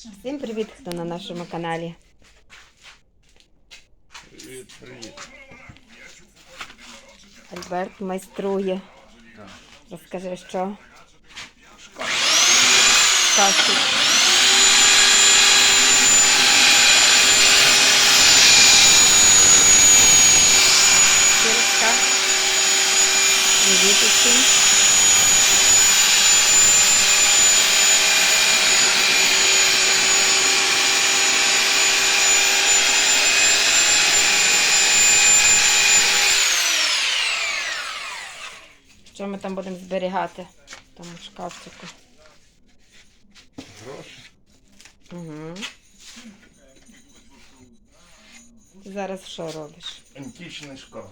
Всім привіт, хто на нашому каналі. Привіт, привіт. Альберт майструє. Так. Розкажи, що? Сказку. Кірочка. Привіт усім. Що ми там будемо зберігати? в Тому шкафчику. Гроші. Угу. Ти зараз що робиш? Античний шкаф.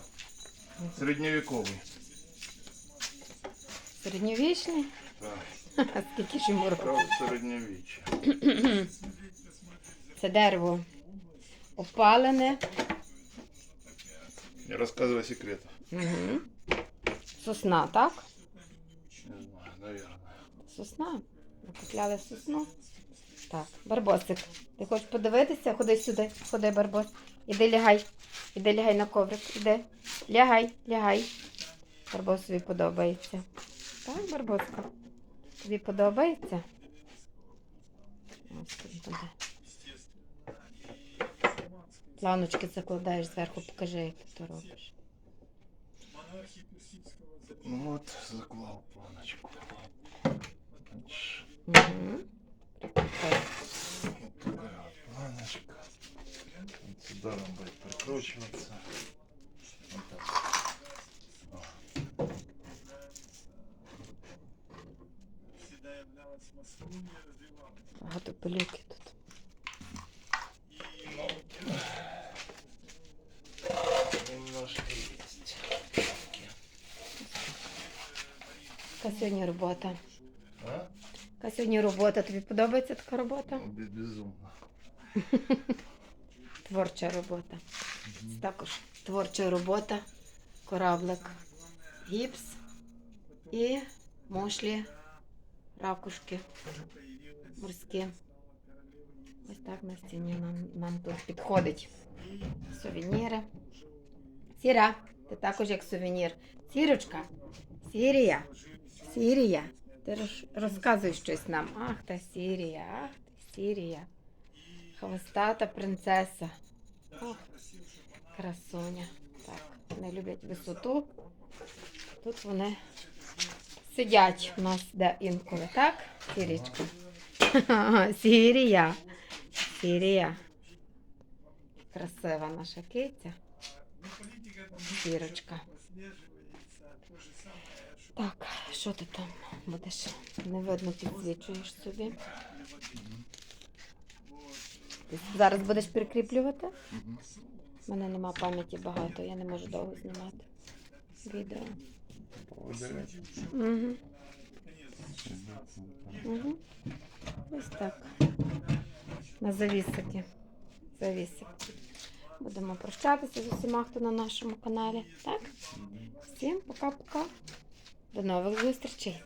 Середньовіковий. Середньовічний? Так. А скільки ж йому років? Шкаф середньовіччя. Це дерево опалене. Не розказуй секрети. Угу. Сосна, так? Не знаю, наверное. Сосна. Ми купляли сосну. Так, Барбосик. Ти хочеш подивитися? Ходи сюди. Ходи, Барбос. Іди лягай. Іди лягай на коврик. Іди. Лягай, лягай. Барбосові подобається. Так, Барбоска? Тобі подобається? Ось тут буде. Планочки закладаєш зверху, покажи, як ти то робиш. Ну Вот, заклал планочку. Вот такая вот планочка. Вот сюда нам будет прикручиваться. Вот так. Вот. Багато пилюки Яка сьогодні робота? А? Яка сьогодні робота? Тобі подобається така робота? Безумно. Творча робота. Це також творча робота, кораблик, гіпс і мушлі, ракушки морські. Ось так на стіні нам, нам тут підходить. Сувеніри. Сіра, ти також як сувенір. Сірочка, Сірія, Сірія. Ти роз- розказуй щось нам. Ах та Сірія, ах та Сірія. Хвостата принцеса. Ох, красуня. Так, вони люблять висоту. Тут вони сидять у нас де інколи, так? Сірічка. Ага, Сірія. Сірія. Красива наша киця. Сірочка. Так, що ти там будеш? Не видно, підсвічуєш собі. Ти зараз будеш прикріплювати? У мене нема пам'яті багато, я не можу довго знімати відео. Угу. Угу. Ось так. На завісики. Завісик. Будемо прощатися з усіма, хто на нашому каналі. Так? Всім пока-пока. До нових зустрічей.